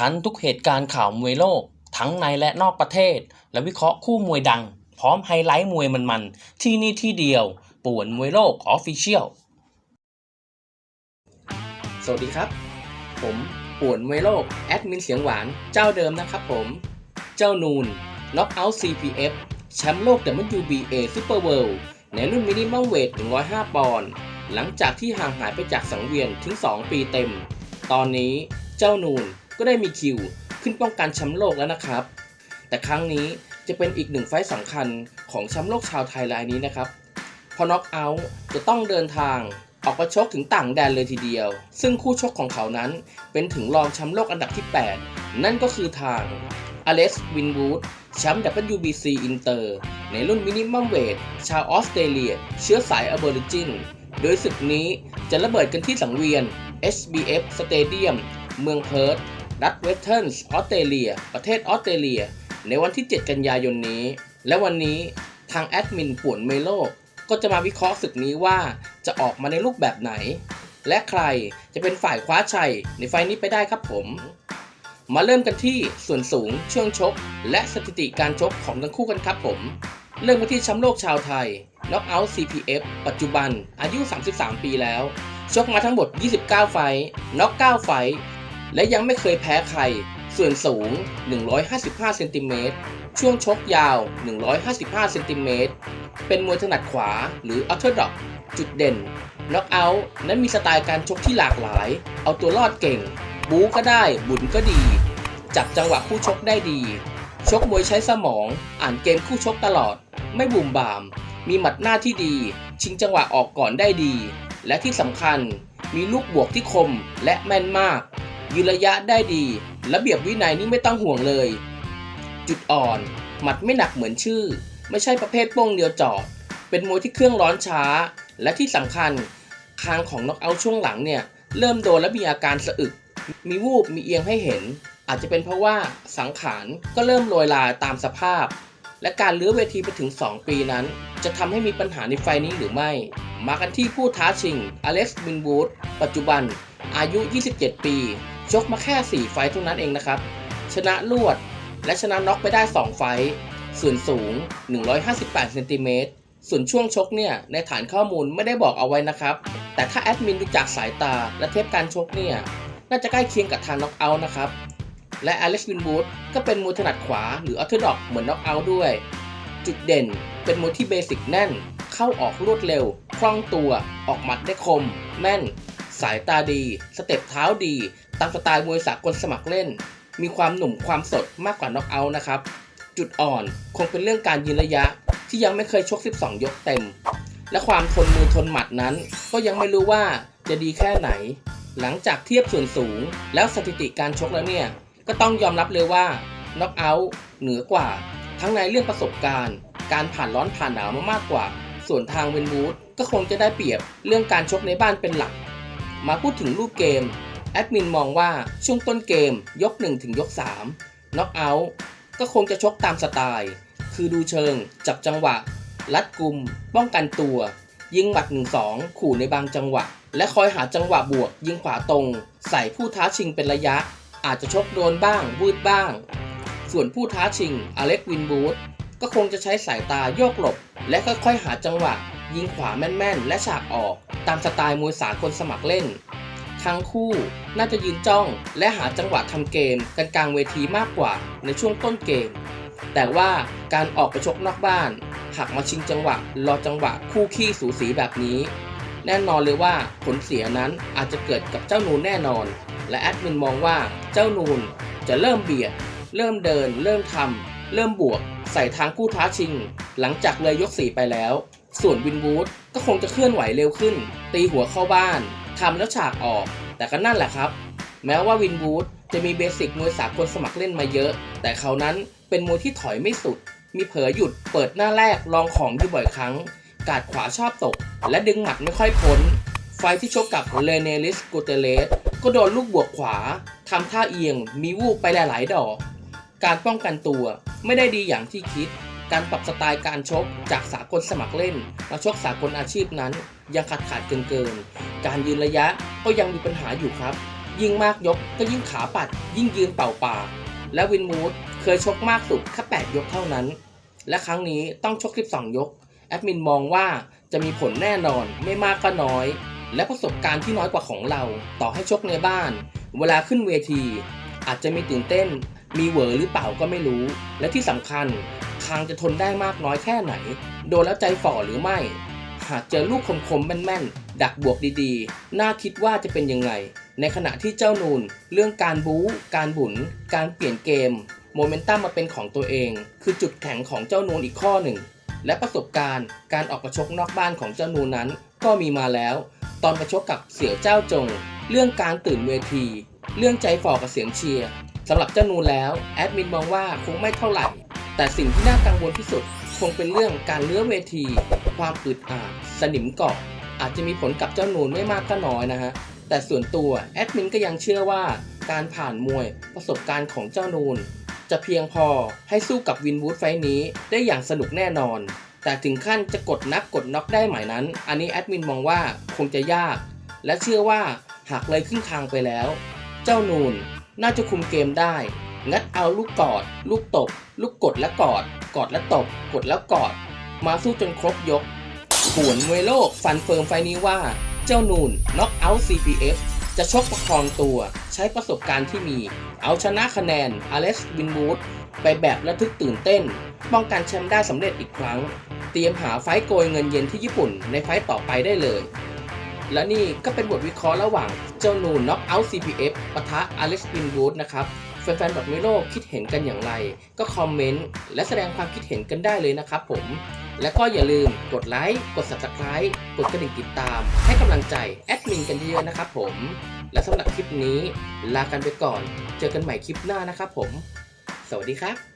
ทันทุกเหตุการณ์ข่าวมวยโลก ทั้งในและนอกประเทศ และวิเคราะห์คู่มวยดัง พร้อมไฮไลท์มวยมันๆ ที่นี่ที่เดียว ป่วนมวยโลกออฟฟิเชียลสวัสดีครับ ผมป่วนมวยโลก แอดมินเสียงหวานเจ้าเดิมนะครับผม เจ้านูน Knockout CPF แชมป์โลก WBA Super World ในรุ่นมินิมัมเวท105 ปอนด์หลังจากที่ห่างหายไปจากสังเวียนถึง 2 ปีเต็ม ตอนนี้เจ้านูน ก็ได้มีคิวขึ้นป้องกันแชมป์โลกแล้วนะครับ แต่ครั้งนี้จะเป็นอีกหนึ่งไฟต์สำคัญของแชมป์โลกชาวไทยรายนี้นะครับพอน็อกเอาท์จะต้องเดินทางออกมาชกถึงต่างแดนเลยทีเดียว ซึ่งคู่ชกของเขานั้นเป็นถึงรองแชมป์โลกอันดับที่ 8 นั่นก็คือทางอเล็กซ์วินวูดแชมป์ WBC อินเตอร์ในรุ่นมินิมัมเวทชาวออสเตรเลีย เชื้อสายอ b บอริจิน โดยศึกนี้จะระเบิดกันที่สังเวียน HBF Stadium เมืองเพิร์ธ รัฐเวสเทิร์นส์ออสเตรเลีย ประเทศออสเตรเลีย ในวันที่ 7 กันยายนนี้ และวันนี้ทางแอดมินป่วนเมโลก็จะมาวิเคราะห์ศึกนี้ว่าจะออกมาในรูปแบบไหน และใครจะเป็นฝ่ายคว้าชัยในไฟนี้ไปได้ครับผม มาเริ่มกันที่ส่วนสูงช่วงชก และสถิติการชกของทั้งคู่กันครับผม เริ่มกันที่แชมป์โลกชาวไทย Knockout CPF ปัจจุบันอายุ 33 ปีแล้ว ชกมาทั้งหมด 29 ไฟน็อก9ไฟ และยังไม่เคยแพ้ใคร ส่วนสูง 155 เซนติเมตร ช่วงชกยาว 155 เซนติเมตร เป็นมวยถนัดขวาหรือ orthodox จุดเด่น Knockout นั้นมีสไตล์การชกที่หลากหลาย เอาตัวรอดเก่ง บู๊ก็ได้ บุญก็ดี จับจังหวะคู่ชกได้ดี ชกมวยใช้สมอง อ่านเกมคู่ชกตลอด ไม่บุ่มบาม มีหมัดหน้าที่ดี ชิงจังหวะออกก่อนได้ดี และที่สำคัญ มีลูกบวกที่คมและแม่นมาก ยืนระยะได้ดี ระเบียบวินัยนี่ไม่ต้องห่วงเลย จุดอ่อน หมัดไม่หนักเหมือนชื่อ ไม่ใช่ประเภทโป้งเดียวจอด เป็นมวยที่เครื่องร้อนช้า และที่สำคัญ คางของน็อกเอาช่วงหลังเนี่ย เริ่มโดนและมีอาการสะอึก มีวูบมีเอียงให้เห็น อาจจะเป็นเพราะว่าสังขารก็เริ่มโรยลาตามสภาพ และการเลื้อเวทีไปถึง 2 ปีนั้น จะทำให้มีปัญหาในไฟล์นี้หรือไม่ มากันที่ผู้ท้าชิงอเล็กซ์บินบูดปัจจุบันอายุ 27 ปี ชกมาแค่ 4 ไฟเท่านั้นเองนะครับ ชนะรวด และชนะน็อกไปได้ 2 ไฟส่วนสูง 158เซนติเมตรส่วนช่วงชกเนี่ย ในฐานข้อมูลไม่ได้บอกเอาไว้นะครับ แต่ถ้าแอดมินดูจากสายตาและเทปการชกเนี่ย น่าจะใกล้เคียงกับทางน็อกเอาท์นะครับ และอเล็กซ์วินบูดก็เป็นมวยถนัดขวาหรืออ r ร์ o ดอกเหมือนน็อกเอาท์ด้วย จุดเด่นเป็นมวยที่เบสิกแน่น เข้าออกรวดเร็ว คล่องตัว ออกหมัดได้คม แม่น สายตาดี สเต็ปเท้าดี ตามสไตล์มวยสากลสมัครเล่น มีความหนุ่มความสดมากกว่าน็อกเอาท์นะครับ จุดอ่อนคงเป็นเรื่องการยืนระยะที่ยังไม่เคยชก 12 ยกเต็ม และความทนมือทนหมัดนั้น ก็ยังไม่รู้ว่าจะดีแค่ไหน หลังจากเทียบส่วนสูง แล้วสถิติการชกแล้วเนี่ย ก็ต้องยอมรับเลยว่าน็อกเอาท์เหนือกว่า ทั้งในเรื่องประสบการณ์ การผ่านร้อนผ่านหนาวมามากกว่า ส่วนทางเวนวูดก็คงจะได้เปรียบเรื่องการชกในบ้านเป็นหลัก มาพูดถึงรูปเกม แอดมินมองว่าช่วงต้นเกมยก 1 ถึงยก 3น็อกเอาท์ก็คงจะชกตามสไตล์ คือดูเชิง จับจังหวะรัดกุม ป้องกันตัว ยิงหมัด 1-2 ขู่ในบางจังหวะ และคอยหาจังหวะบวก ยิงขวาตรง ใส่ผู้ท้าชิงเป็นระยะ อาจจะชกโดนบ้างวืดบ้าง ส่วนผู้ท้าชิงอเล็กวินบูธก็คงจะใช้สายตาโยกหลบ และค่อยๆหาจังหวะ ยิงขวาแม่นๆ และฉากออก ตามสไตล์มวยสากลสมัครเล่น ทั้งคู่น่าจะยืนจ้องและหาจังหวะทำเกมกันกลางเวทีมากกว่าในช่วงต้นเกม แต่ว่าการออกไปชกนอกบ้าน หากมาชิงจังหวะรอจังหวะคู่ขี้สูสีแบบนี้ แน่นอนเลยว่าผลเสียนั้นอาจจะเกิดกับเจ้านูนแน่นอน และแอดมินมองว่าเจ้านูนจะเริ่มเบียด เริ่มเดิน เริ่มทำเริ่มบวก ใส่ทางคู่ท้าชิง หลังจากเลยยก4ไปแล้ว ส่วนวินวูดก็คงจะเคลื่อนไหวเร็วขึ้น ตีหัวเข้าบ้าน ทำแล้วฉากออก แต่ก็นั่นแหละครับ แม้ว่าวินวูดจะมีเบสิกมวยสากลสมัครเล่นมาเยอะ แต่เขานั้นเป็นมวยที่ถอยไม่สุด มีเผลอหยุดเปิดหน้าแรกลองของอยู่บ่อยครั้ง กาดขวาชอบตก และดึงหมัดไม่ค่อยพ้น ไฟที่ชกกับเลเนลิสกูเตเลสก็โดนลูกบวกขวาทำท่าเอียง มีวูบไปหลาย ๆ ดอก การป้องกันตัวไม่ได้ดีอย่างที่คิด การปรับสไตล์การชกจากสากลสมัครเล่นมาชกสากลอาชีพนั้น ยังขาดขาดเกินเกิน การยืนระยะก็ยังมีปัญหาอยู่ครับ ยิ่งมากยกก็ยิ่งขาปัด ยิ่งยืนเป่าปากและวินมูดเคยชกมากสุดแค่8ยกเท่านั้น และครั้งนี้ต้องชก12ยก แอดมินมองว่าจะมีผลแน่นอนไม่มากก็น้อย และประสบการณ์ที่น้อยกว่าของเรา ต่อให้ชกในบ้าน เวลาขึ้นเวที อาจจะมีตื่นเต้น มีเหวอหรือเปล่าก็ไม่รู้ และที่สำคัญคางจะทนได้มากน้อยแค่ไหน โดนแล้วใจฝ่อหรือไม่ หากเจอลูกคมๆแม่นๆ ดักบวกดีๆ น่าคิดว่าจะเป็นยังไง ในขณะที่เจ้านูนเรื่องการบู๊ การบุนการเปลี่ยนเกม โมเมนตัมมาเป็นของตัวเอง คือจุดแข็งของเจ้านูนอีกข้อหนึ่ง และประสบการณ์การออกประชกนอกบ้านของเจ้านูนนั้น ก็มีมาแล้ว ตอนประชกกับเสี่ยวเจ้าจง เรื่องการตื่นเวที เรื่องใจฝ่อกับเสียงเชียร์สำหรับเจ้านูนแล้วแอดมินมองว่าคงไม่เท่าไหร่ แต่สิ่งที่น่ากังวลที่สุด คงเป็นเรื่องการเลื้อเวที ความอึดอัดสนิมเกาะอาจจะมีผลกับเจ้านูนไม่มากก็น้อยนะฮะแต่ส่วนตัวแอดมินก็ยังเชื่อว่าการผ่านมวยประสบการณ์ของเจ้านูน จะเพียงพอให้สู้กับวินวูดไฟท์นี้ได้อย่างสนุกแน่นอน แต่ถึงขั้นจะกดนับกดน็อกได้ไหมนั้น อันนี้แอดมินมองว่าคงจะยาก และเชื่อว่าหากเลยครึ่งทางไปแล้ว เจ้านูนน่าจะคุมเกมได้ งัดเอาลูกกอด ลูกตบ ลูกกดและกอด กอดและตบ กดแล้วกอด มาสู้จนครบยกผวนมวยโลกฟันเฟิร์มไฟนี้ว่า เจ้านูนน็อกเอาท์ CPF จะชกประคองตัวใช้ประสบการณ์ที่มี เอาชนะคะแนนอเล็กซ์วินวูดไปแบบระทึกตื่นเต้น ป้องกันแชมป์ได้สำเร็จอีกครั้ง เตรียมหาไฟโกยเงินเย็นที่ญี่ปุ่นในไฟต์ต่อไปได้เลย และนี่ก็เป็นบทวิเคราะห์ระหว่างเจ้านูนน็อกเอาท์ CPF ปะทะอเล็กซ์วินวูดนะครับ แฟนๆแบบมิโลคิดเห็นกันอย่างไร ก็คอมเมนต์และแสดงความคิดเห็นกันได้เลยนะครับผม และก็อย่าลืมกดไลค์กด subscribe กดกระดิ่งติดตาม ให้กำลังใจแอดมินกันเยอะๆนะครับผม และสำหรับคลิปนี้ลากันไปก่อน เจอกันใหม่คลิปหน้านะครับผม สวัสดีครับ